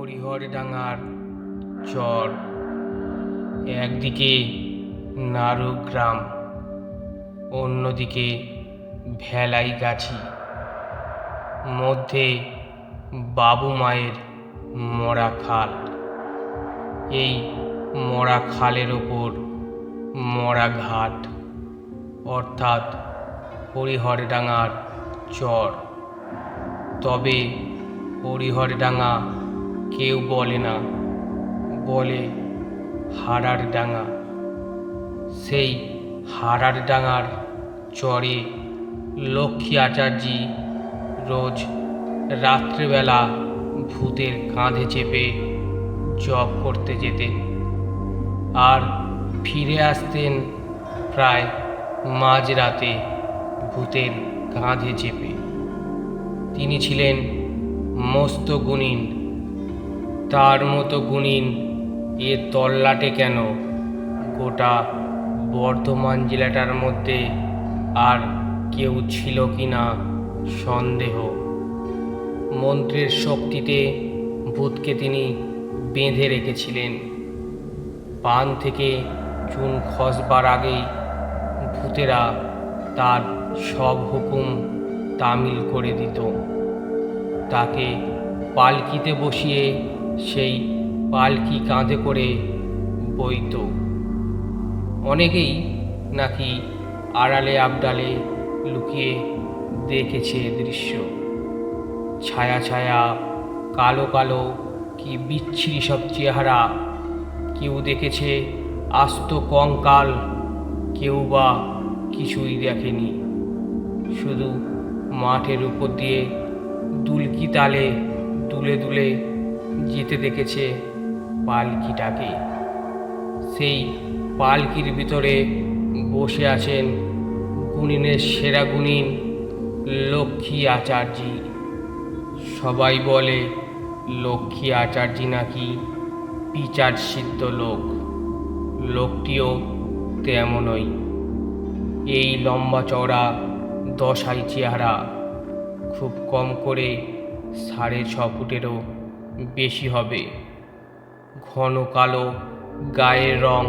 হরিহরডাঙ্গার চর। একদিকে নারু গ্রাম অন্যদিকে ভেলাই গাছি মধ্যে বাবু মায়ের মরা খাল। এই মরা খালের ওপর মরা ঘাট, অর্থাৎ হরিহরডাঙ্গার চর। তবে হরিহরডাঙ্গা কেউ বলে না, বলে হারার ডাঙা। সেই হারার ডাঙার চরে লক্ষ্মী আচার্যি রোজ রাত্রেবেলা ভূতের কাঁধে চেপে জব করতে যেতেন আর ফিরে আসতেন প্রায় মাঝরাতে ভূতের কাঁধে চেপে। তিনি ছিলেন মস্ত গুণিন তার মতো গুণিন, এ তল্লাটে কেন? গোটা বর্ধমান জেলাটার মধ্যে আর কেউ ছিল কি না সন্দেহ। মন্ত্রের শক্তিতে ভূতকে তিনি বেঁধে রেখেছিলেন। পান থেকে চুন খসবার আগেই ভূতেরা তার সব হুকুম তামিল করে দিত। তাকে পালকিতে বসিয়ে সেই পালকি কাঁধে করে বইত। অনেকেই নাকি আড়ালে আবডালে লুকিয়ে দেখেছে দৃশ্য। ছায়া ছায়া, কালো কালো কি বিচ্ছিরি সব চেহারা। কেউ দেখেছে আস্ত কঙ্কাল, কেউ বা কিছুই দেখেনি। শুধু মাঠের উপর দিয়ে দুলকি তালে দুলে দুলে যেতে দেখেছে পালকিটাকে। সেই পালকির ভিতরে বসে আছেন গুণিনের সেরা গুণিন লক্ষ্মী আচার্যি। সবাই বলে, লক্ষ্মী আচার্যি নাকি পিচার সিদ্ধ লোক। লোকটিও তেমনই। এই লম্বা চওড়া দশাই চেহারা খুব কম করে সাড়ে ছ ফুটেরও বেশি হবে। ঘন কালো, গায়ের রং,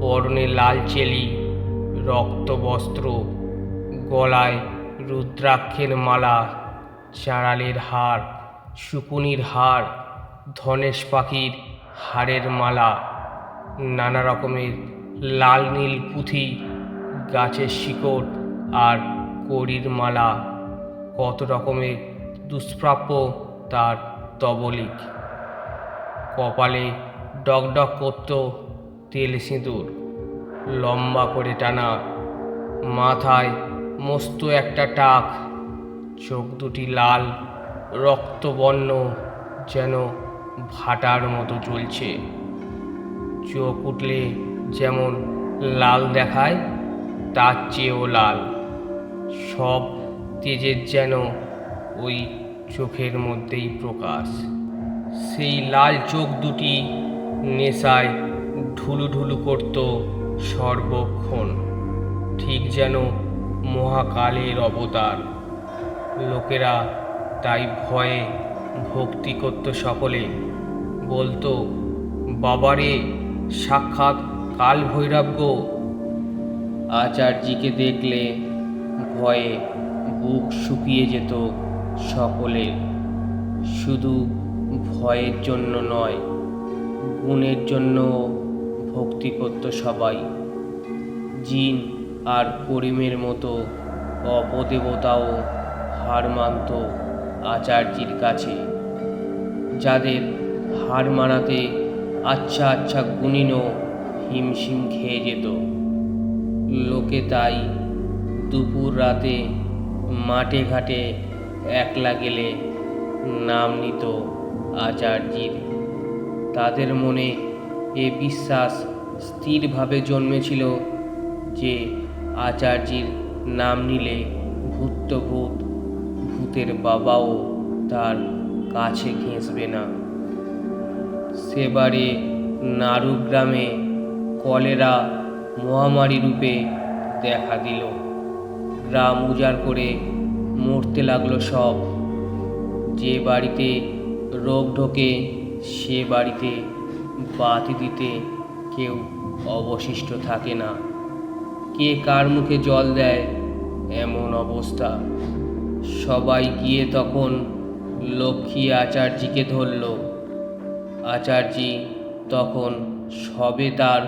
পরনে লাল চেলি, রক্ত বস্ত্র, গলায় রুদ্রাক্ষের মালা, চাঁড়ালের হার, শুকুনির হার, ধনেশ পাখির হাড়ের মালা, নানা রকমের লাল নীল পুঁথি, গাছের শিকড় আর কড়ির মালা। কত রকমের দুষ্প্রাপ্য তার তবলিক। কপালে ডকডক করত তেল সিঁদুর। লম্বা করে টানা মাথায় মস্ত একটা টাক। চোখ দুটি লাল, রক্তবর্ণ যেন ভাটার মতো চলছে চোখ উঠলে যেমন লাল দেখায়, তার চেয়েও লাল। সব তেজের যেন ওই চোখের মধ্যেই প্রকাশ। সেই লাল চোখ দুটি নেশায় ঢুলু ঢুলু করত সর্বক্ষণ, ঠিক যেন মহাকালের অবতার। লোকেরা তাই ভয়ে ভক্তি করত সকলে। বলতো, বাবারে, সাক্ষাৎ কাল ভৈরব গো। আচার্যিকে দেখলে ভয়ে বুক শুকিয়ে যেত। সকলের। শুধু ভয়ের জন্য নয়, গুণের জন্য ভক্তি করত সবাই। জিন আর করিমের মতো অপদেবতাও হার মানত আচার্যির কাছে। যাদের হার মানাতে আচ্ছা আচ্ছা গুণিনও হিমশিম খেয়ে যেত। লোকে তাই দুপুর রাতে মাঠে ঘাটে একলা গেলে নাম নিত আচার্যির। তাদের মনে এ বিশ্বাস স্থিরভাবে জন্মেছিল যে আচার্যির নাম নিলে ভূত ভূত ভূতের বাবাও তার কাছে ঘেঁষবে না। সেবারে নারু গ্রামে কলেরা মহামারী রূপে দেখা দিল। গ্রাম উজাড় করে মরতে লাগল সব। যে বাড়িতে রোগ ঢোকে, সে বাড়িতে বাতি দিতে কেউ অবশিষ্ট থাকে না। কে কার মুখে জল দেয়, এমন অবস্থা। সবাই গিয়ে তখন লক্ষ্মী আচার্যকে ধরল। আচার্যি তখন সবে তার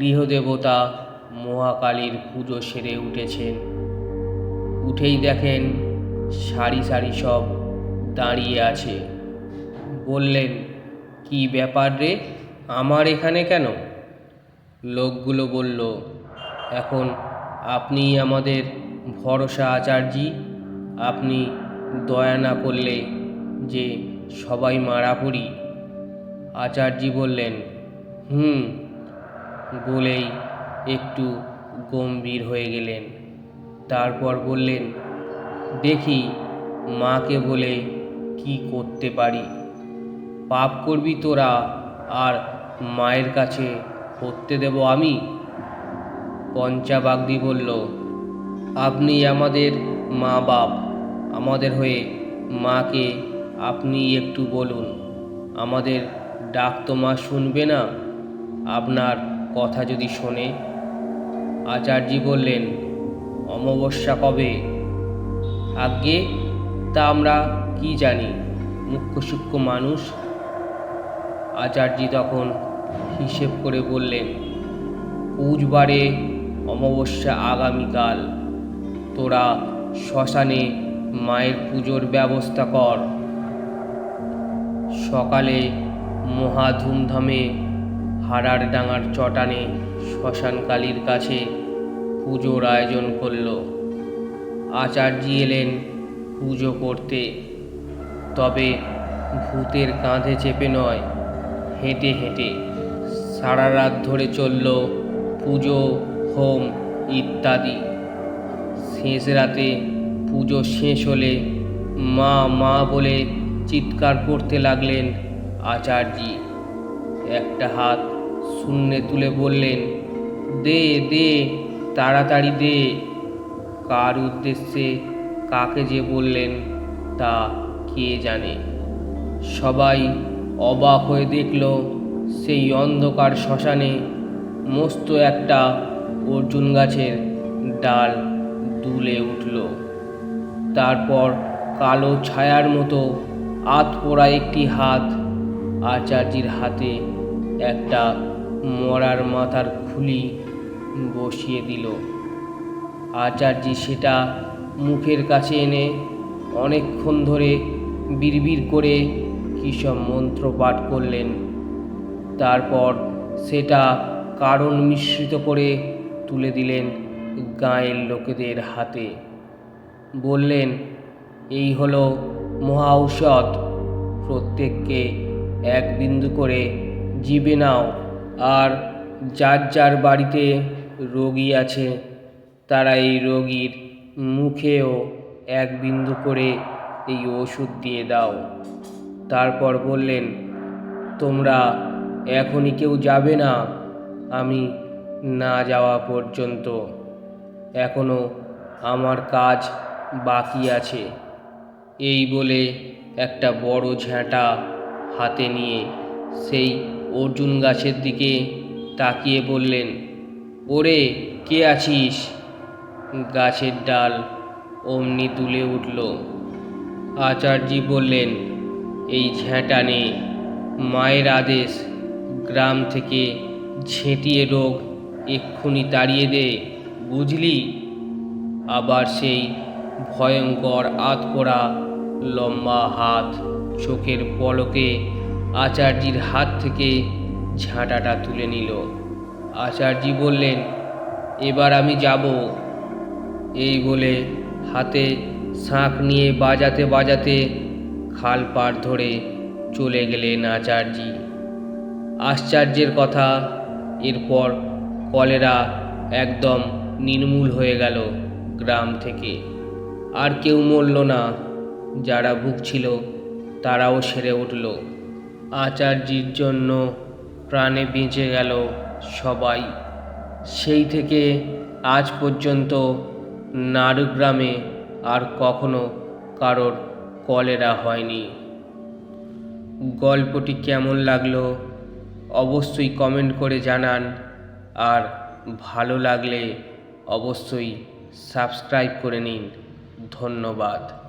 গৃহদেবতা মহাকালীর পুজো সেরে উঠেছেন। উঠেই দেখেন সারি সারি সব দাঁড়িয়ে আছে। বললেন, কি ব্যাপার রে? আমার এখানে কেন? লোকগুলো বলল, এখন আপনি আমাদের ভরসা আচার্যি, আপনি দয়া না করলে যে সবাই মারা পড়ি? আচার্যি বললেন, হুম। বলেই একটু গম্ভীর হয়ে গেলেন। তারপর বললেন, দেখি, মাকে বলে কি করতে পারি। পাপ করবি তোরা, আর মায়ের কাছে করতে দেব আমি। পঞ্চাবাগদি বলল, আপনি আমাদের মা বাপ আমাদের হয়ে মাকে আপনি একটু বলুন। আমাদের ডাক তো মা শুনবে না, আপনার কথা যদি শোনে। আচার্যি বললেন অমাবস্যা কবে আগে তা আমরা কি জানি? মুখ্য সূক্ষ্ম মানুষ আচার্যি তখন হিসেব করে বললেন পুজবারে অমাবস্যা আগামীকাল। তোরা শ্মশানে মায়ের পুজোর ব্যবস্থা কর। সকালে মহা ধুমধামে হাড়ার ডাঙার চটানে শ্মশানকালীর কাছে পুজোর আয়োজন করল। আচার্যি এলেন পুজো করতে। তবে ভূতের কাঁধে চেপে নয়, হেঁটে হেঁটে সারা রাত ধরে চলল পুজো, হোম ইত্যাদি। শেষ রাতে পুজো শেষ হলে মা মা বলে চিৎকার করতে লাগলেন আচার্যি। একটা হাত শূন্যে তুলে বললেন, দে দে তাড়াতাড়ি দে। কার উদ্দেশ্যে কাকে যে বললেন তা কে জানে। সবাই অবাক হয়ে দেখল সেই অন্ধকার শ্মশানে মস্ত একটা অর্জুন গাছের ডাল দুলে উঠল। তারপর কালো ছায়ার মতো আত পোড়া একটি হাত আচার্যির হাতে একটা মরার মাথার খুলি বসিয়ে দিল। আচার্যি সেটা মুখের কাছে এনে অনেকক্ষণ ধরে বিড়বিড় করে কী সব মন্ত্র পাঠ করলেন। তারপর সেটা কারণ মিশ্রিত করে তুলে দিলেন গাঁয়ের লোকেদের হাতে। বললেন, এই হলো মহা ঔষধ। প্রত্যেককে এক বিন্দু করে জিবে নাও। আর যার যার বাড়িতে রোগী আছে, তারা এই রোগীর মুখেও এক বিন্দু করে এই ওষুধ দিয়ে দাও। তারপর বললেন, তোমরা এখনই কেউ যাবে না, আমি না যাওয়া পর্যন্ত। এখনও আমার কাজ বাকি আছে। এই বলে একটা বড় ঝ্যাঁটা হাতে নিয়ে সেই অর্জুন গাছের দিকে তাকিয়ে বললেন ওরে, কে আছিস? গাছের ডাল অমনি তুলে উঠল। আচার্যি বললেন, এই ঝ্যাঁটা নে। মায়ের আদেশ, গ্রাম থেকে ঝেঁটিয়ে রোগ এক্ষুনি তাড়িয়ে দে, বুঝলি? আবার সেই ভয়ঙ্কর আতপোড়া লম্বা হাত চোখের পলকে আচার্যির হাত থেকে ঝাঁটাটা তুলে নিল। আচার্যি বললেন, এবার আমি যাব। এই বলে হাতে শাঁখ নিয়ে বাজাতে বাজাতে খাল পাড় ধরে চলে গেলেন আচার্যি। আশ্চর্যের কথা, এরপর কলেরা একদম নির্মূল হয়ে গেল গ্রাম থেকে। আর কেউ মরল না, যারা ভুগছিল তারাও সেরে উঠল। আচার্যির জন্য প্রাণে বেঁচে গেল সবাই। সেই থেকে আজ পর্যন্ত নারুগ্রামে আর কখনো কারোর কলেরা হয়নি। গল্পটি কেমন লাগল অবশ্যই কমেন্ট করে জানান। আর ভালো লাগলে অবশ্যই সাবস্ক্রাইব করে নিন। ধন্যবাদ।